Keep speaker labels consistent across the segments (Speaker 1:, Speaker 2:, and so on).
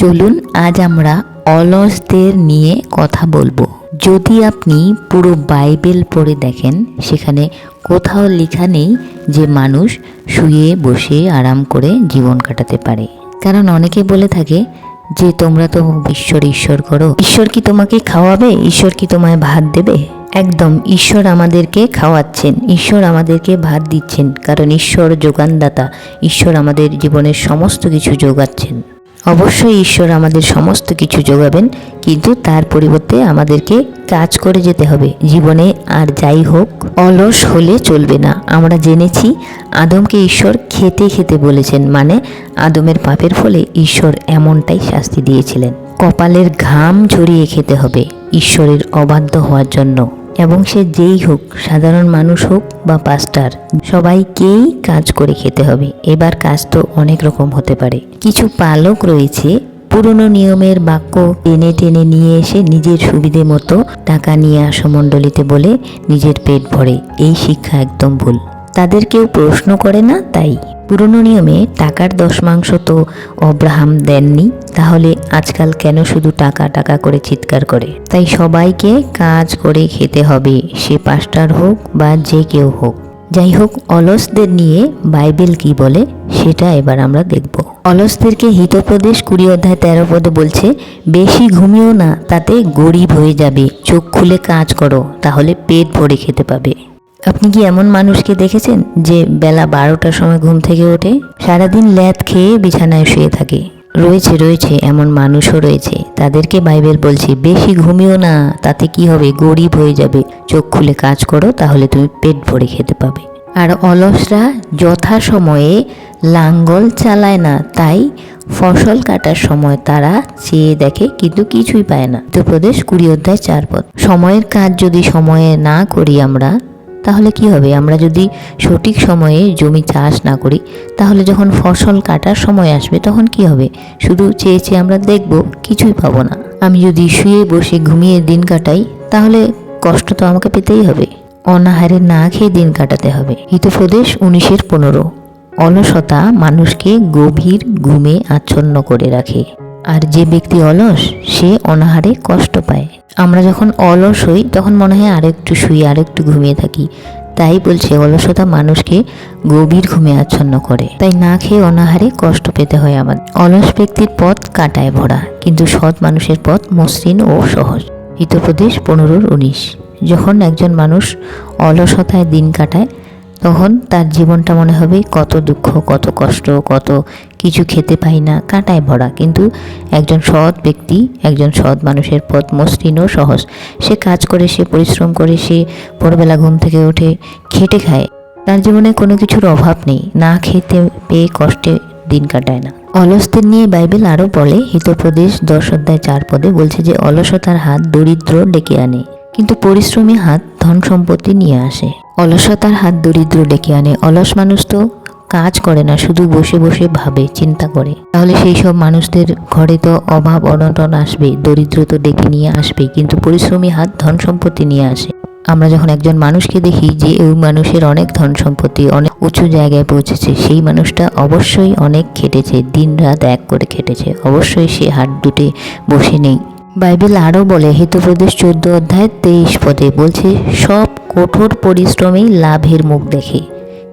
Speaker 1: চলুন আজ আমরা অলসদের নিয়ে কথা বলব। যদি আপনি পুরো বাইবেল পড়ে দেখেন, সেখানে কোথাও লেখা নেই যে মানুষ শুয়ে বসে আরাম করে জীবন কাটাতে পারে। কারণ অনেকে বলে থাকে যে, তোমরা তো ঈশ্বর ঈশ্বর করো। ঈশ্বর কি তোমাকে খাওয়াবে? ঈশ্বর কি তোমায় ভাত দেবে? একদম, ঈশ্বর আমাদেরকে খাওয়াচ্ছেন। ঈশ্বর আমাদেরকে ভাত দিচ্ছেন। কারণ ঈশ্বর যোগানদাতা। ঈশ্বর আমাদের জীবনের সমস্ত কিছু যোগাচ্ছেন। অবশ্যই ঈশ্বর আমাদের সমস্ত কিছু যোগাবেন, কিন্তু তার পরিবর্তে আমাদেরকে কাজ করে যেতে হবে। জীবনে আর যাই হোক, অলস হলে চলবে না। আমরা জেনেছি, আদমকে ঈশ্বর খেতে খেতে বলেছেন মানে আদমের পাপের ফলে ঈশ্বর এমনটাই শাস্তি দিয়েছিলেন। কপালের ঘাম ঝরিয়ে খেতে হবে, ঈশ্বরের অবাধ্য হওয়ার জন্য। এবং সে যেই হোক, সাধারণ মানুষ হোক বা পাস্টার সবাইকেই কাজ করে খেতে হবে। এবার কাজ তো অনেক রকম হতে পারে। কিছু পালক রয়েছে, পুরনো নিয়মের বাক্য টেনে টেনে নিয়ে এসে নিজের সুবিধে মতো টাকা নিয়ে আসো মণ্ডলীতে বলে নিজের পেট ভরে। এই শিক্ষা একদম ভুল। তাদের কেউ প্রশ্ন করে না তাই? পুরনো নিয়মে টাকার দশমাংশ তো অব্রাহাম দেননি, তাহলে আজকাল কেন শুধু টাকা টাকা করে চিৎকার করে? তাই সবাইকে কাজ করে খেতে হবে, সে পাস্টার হোক বা যে কেউ হোক। যাই হোক, অলসদের নিয়ে বাইবেল কি বলে, সেটা এবার আমরা দেখব। অলসদেরকে হিতপ্রদেশ কুড়ি অধ্যায় তেরো পদে বলছে, বেশি ঘুমিও না, তাতে গরিব হয়ে যাবে। চোখ খুলে কাজ করো, তাহলে পেট ভরে খেতে পাবে। আপনি কি এমন মানুষকে দেখেছেন যে বেলা বারোটার সময় ঘুম থেকে ওঠে, সারাদিন ল্যাদ খেয়ে বিছানায় শুয়ে থাকে? রয়েছে রয়েছে, এমন মানুষও রয়েছে। তাদেরকে বাইবেল বলছে, বেশি ঘুমিও না, তাতে কি হবে? গরিব হয়ে যাবে। চোখ খুলে কাজ করো, তাহলে তুমি পেট ভরে খেতে পাবে। আর অলসরা যথা সময়ে লাঙ্গল চালায় না, তাই ফসল কাটার সময় তারা চেয়ে দেখে, কিন্তু কিছুই পায় না। উত্তরপ্রদেশ কুড়ি অধ্যায় চার পদ। সময়ের কাজ যদি সময়ে না করি আমরা তাহলে কি হবে? আমরা যদি সঠিক সময়ে জমি চাষ না করি, তাহলে যখন ফসল কাটার সময় আসবে, তখন কি হবে? শুধু চেয়ে চেয়ে আমরা দেখব, কিছুই পাবো না। আমি যদি শুয়ে বসে ঘুমিয়ে দিন কাটাই, তাহলে কষ্ট তো আমাকে পেতেই হবে। অনাহারে না খেয়ে দিন কাটাতে হবে। হিতপ্রদেশ উনিশের পনেরো। অলসতা মানুষকে গভীর ঘুমে আচ্ছন্ন করে রাখে। আর যে ব্যক্তি অলস, সে অনাহারে কষ্ট পায়। আমরা যখন অলস হই, তখন মনে হয় আরেকটু শুয়ে আরেকটু ঘুমিয়ে থাকি। তাই বলছে, অলসতা মানুষকে গভীর ঘুমে আচ্ছন্ন করে। তাই না খেয়ে অনাহারে কষ্ট পেতে হয় আমাদের অলস ব্যক্তির পথ কাটায় ভরা, কিন্তু সৎ মানুষের পথ মসৃণ ও সহজ। হিতপ্রদেশ পনেরোর উনিশ। যখন একজন মানুষ অলসতায় দিন কাটায়, তখন তার জীবনটা মনে হবে কত দুঃখ, কত কষ্ট, কত কিছু খেতে পাই না, কাঁটায় ভরা। কিন্তু একজন সৎ ব্যক্তি, একজন সৎ মানুষের পথ মসৃণ ও সহজ। সে কাজ করে, সে পরিশ্রম করে, সে ভোরবেলা ঘুম থেকে উঠে খেটে খায়। তার জীবনে কোনো কিছুর অভাব নেই, না খেতে পেয়ে কষ্টে দিন কাটায় না। অলসদের নিয়ে বাইবেল আরও বলে হিতপ্রদেশ দশ অধ্যায় চার পদে বলছে যে, অলসতার হাত দরিদ্র ডেকে আনে, কিন্তু পরিশ্রমী হাত ধন সম্পত্তি নিয়ে আসে। অলসতার হাত দরিদ্র ডেকে আনে, অলস মানুষ তো কাজ করে না, শুধু বসে বসে ভাবে, চিন্তা করে। তাহলে সেই সব মানুষদের ঘরে তো অভাব, অনটন আসবে, দরিদ্র তো ডেকে নিয়ে আসবে, কিন্তু পরিশ্রমী হাত ধন সম্পত্তি নিয়ে আসে। আমরা যখন একজন মানুষকে দেখি যে ওই মানুষের অনেক ধন সম্পত্তি অনেক উঁচু জায়গায় পৌঁছেছে, সেই মানুষটা অবশ্যই অনেক খেটেছে দিন রাত এক করে খেটেছে। অবশ্যই সে হাত দুটে বসে নেই। বাইবেল আরও বলে, হিতপ্রদেশ চোদ্দ অধ্যায় তেইশ পদে বলছে, সব কঠোর পরিশ্রমেই লাভের মুখ দেখে।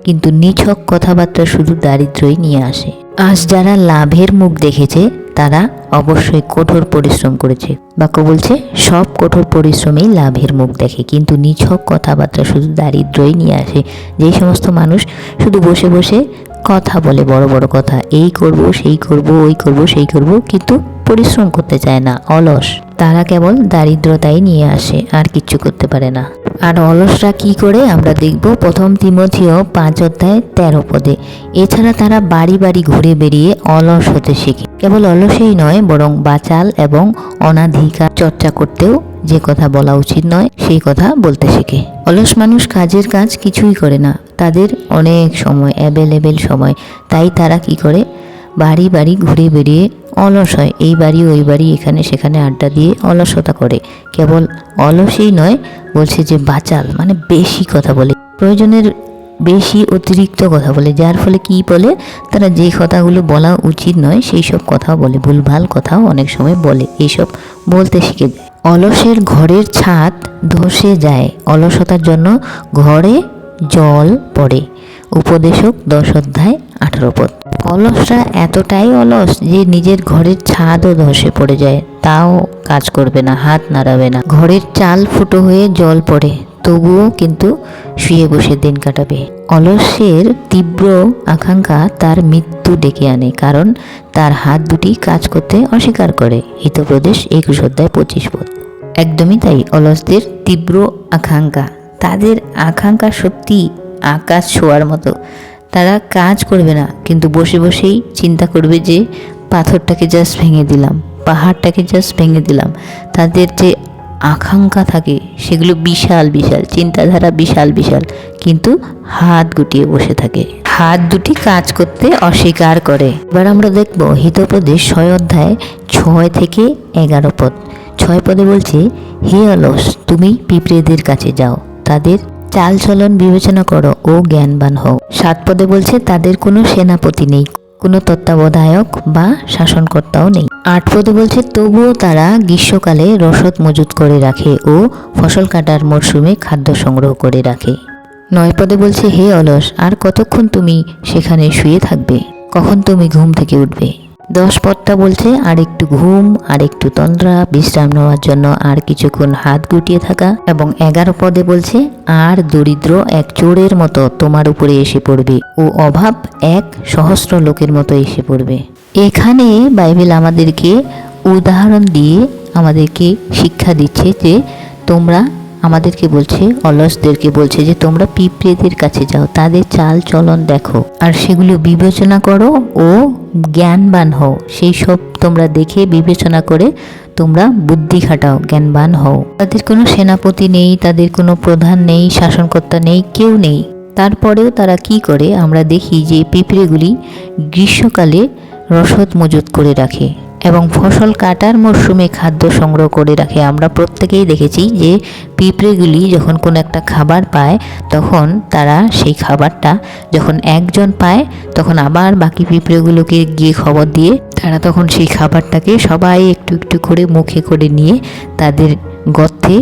Speaker 1: কিন্তু নিছক কথাবার্তা শুধু দারিদ্রই নিয়ে আসে। আজ যারা লাভের মুখ দেখেছে, তারা অবশ্যই কঠোর পরিশ্রম করেছে। বাক্য বলছে, সব কঠোর পরিশ্রমেই লাভের মুখ দেখে, কিন্তু নিছক কথাবার্তা শুধু দারিদ্রই নিয়ে আসে। যেই সমস্ত মানুষ শুধু বসে বসে কথা বলে বড় বড় কথা, এই করব, সেই করব, ওই করব, সেই করব, কিন্তু পরিশ্রম করতে চায় না, অলস। তারা কেবল দারিদ্রতাই নিয়ে আসে, আর কিচ্ছু করতে পারে না। আর অলসরা কি করে আমরা দেখব প্রথম তিমথিও পাঁচ অধ্যায় তেরো পদে। এছাড়া তারা বাড়ি বাড়ি ঘুরে বেরিয়ে অলস হতে শেখে। কেবল অলসেই নয়, বরং বাচাল এবং অনাধিকার চর্চা করতেও যে কথা বলা উচিত নয়, সেই কথা বলতে শেখে। অলস মানুষ কাজের কাজ কিছুই করে না। তাদের অনেক সময় অ্যাভেলেবেল সময়। তাই তারা কি করে? বাড়ি বাড়ি ঘুরে বেরিয়ে অলস হয়। এই বাড়ি, ওই বাড়ি, এখানে সেখানে আড্ডা দিয়ে অলসতা করে। কেবল অলসই নয়, বলছে যে বাচাল মানে বেশি কথা বলে। প্রয়োজনের বেশি অতিরিক্ত কথা বলে, যার ফলে কি বলে? তারা যে কথাগুলো বলা উচিত নয়, সেই সব কথা বলে। ভুলভাল কথাও অনেক সময় বলে এইসব বলতে শিখে যায়। অলসের ঘরের ছাদ ধসে যায়, অলসতার জন্য ঘরে জল পড়ে। উপদেশক দশ অধ্যায় আঠারো পদ। অলসরা এতটাই অলস যে নিজের ঘরের ছাদও ধসে পড়ে যায়, তাও কাজ করবে না, হাত নাড়াবে না। ঘরের চাল ফুটো হয়ে জল পড়ে, তবুও কিন্তু শুয়ে বসে দিন কাটাবে। অলসের তীব্র আকাঙ্ক্ষা তার মৃত্যু ডেকে আনে, কারণ তার হাত দুটি কাজ করতে অস্বীকার করে। হিতপ্রদেশ একুশ অধ্যায় পঁচিশ পদ। একদমই তাই, অলসদের তীব্র আকাঙ্ক্ষা। তাদের আকাঙ্ক্ষা সত্যি আকাশ ছোঁয়ার মতো। তারা কাজ করবে না, কিন্তু বসে বসেই চিন্তা করবে যে পাথরটাকে জাস্ট ভেঙে দিলাম, পাহাড়টাকে জাস্ট ভেঙে দিলাম। তাদের যে আকাঙ্ক্ষা থাকে, সেগুলো বিশাল বিশাল, চিন্তাধারা বিশাল বিশাল, কিন্তু হাত গুটিয়ে বসে থাকে। হাত দুটি কাজ করতে অস্বীকার করে। এবার আমরা দেখব হিতপ্রদেশ ছয় অধ্যায় ছয় থেকে এগারো পদ। ছয় পদে বলছে, হে অলস, তুমি পিঁপড়েদের কাছে যাও, তাদের চালচলন বিবেচনা করো ও জ্ঞানবান হও। সাত পদে বলছে, তাদের কোনো সেনাপতি নেই, কোনো তত্ত্বাবধায়ক বা শাসনকর্তাও নেই। আট পদে বলছে, তবুও তারা গ্রীষ্মকালে রসদ মজুত করে রাখে ও ফসল কাটার মরশুমে খাদ্য সংগ্রহ করে রাখে। নয় পদে বলছে, হে অলস, আর কতক্ষণ তুমি সেখানে শুয়ে থাকবে? কখন তুমি ঘুম থেকে উঠবে? দশ পদটা বলছে আর একটু ঘুম আর একটু তন্দ্রা, বিশ্রাম নেওয়ার জন্য আর কিছুক্ষণ হাত গুটিয়ে থাকা এবং এগারো পদে বলছে, আর দরিদ্র এক চোরের মতো তোমার উপরে এসে পড়বে ও অভাব এক সহস্র লোকের মতো এসে পড়বে। এখানে বাইবেল আমাদেরকে উদাহরণ দিয়ে আমাদেরকে শিক্ষা দিচ্ছে যে তোমরা আমাদেরকে বলছে, অলসদেরকে বলছে যে, তোমরা পিঁপড়েদের কাছে যাও, তাদের চাল চলন দেখো। আর সেগুলো বিবেচনা করো ও জ্ঞানবান হও। সেই সব তোমরা দেখে বিবেচনা করে তোমরা বুদ্ধি খাটাও, জ্ঞানবান হও। তাদের কোনো সেনাপতি নেই, তাদের কোনো প্রধান নেই, শাসনকর্তা নেই, কেউ নেই। তারপরেও তারা কি করে? আমরা দেখি যে, পিঁপড়েগুলি গ্রীষ্মকালে রসদ মজুত করে রাখে। এবং ফসল কাটার মরশুমে খাদ্য সংগ্রহ করে রাখে। আমরা প্রত্যেকেই দেখেছি যে পিঁপড়েগুলি যখন কোনো একটা খাবার পায়, তখন তারা সেই খাবারটা যখন একজন পায়, তখন আবার বাকি পিঁপড়েগুলোকে গিয়ে খবর দিয়ে তারা তখন সেই খাবারটাকে সবাই একটু একটু করে মুখে করে নিয়ে তাদের গর্তে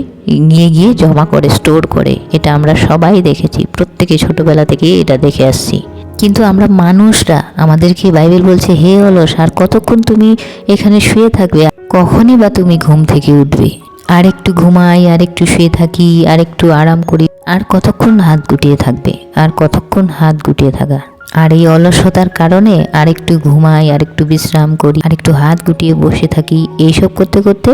Speaker 1: নিয়ে গিয়ে জমা করে, স্টোর করে। এটা আমরা সবাই দেখেছি। প্রত্যেকে ছোটোবেলা থেকে এটা দেখে আসছি। কিন্তু আমরা মানুষরা, আমাদেরকে বাইবেল বলছে, হে অলস, আর কতক্ষণ তুমি এখানে শুয়ে থাকবে? কখনই বা তুমি ঘুম থেকে উঠবে? আর একটু ঘুমাই আর একটু শুয়ে থাকি আর একটু আরাম করি, আর কতক্ষণ হাত গুটিয়ে থাকবে? আর কতক্ষণ হাত গুটিয়ে থাকা? আর এই অলসতার কারণে আর একটু ঘুমাই আর একটু বিশ্রাম করি আর একটু হাত গুটিয়ে বসে থাকি, এইসব করতে করতে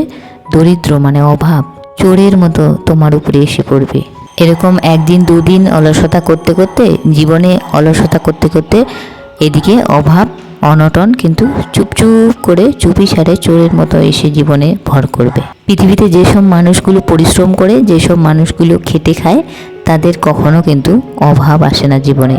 Speaker 1: দরিদ্র মানে অভাব চোরের মতো তোমার উপরে এসে পড়বে। এরকম একদিন, দুদিন অলসতা করতে করতে, জীবনে অলসতা করতে করতে এদিকে অভাব, অনটন কিন্তু চুপচুপ করে চুপি সারে চোরের মতো এসে জীবনে ভর করবে। পৃথিবীতে যেসব মানুষগুলো পরিশ্রম করে, যেসব মানুষগুলো খেটে খায়, তাদের কখনো কিন্তু অভাব আসে না জীবনে।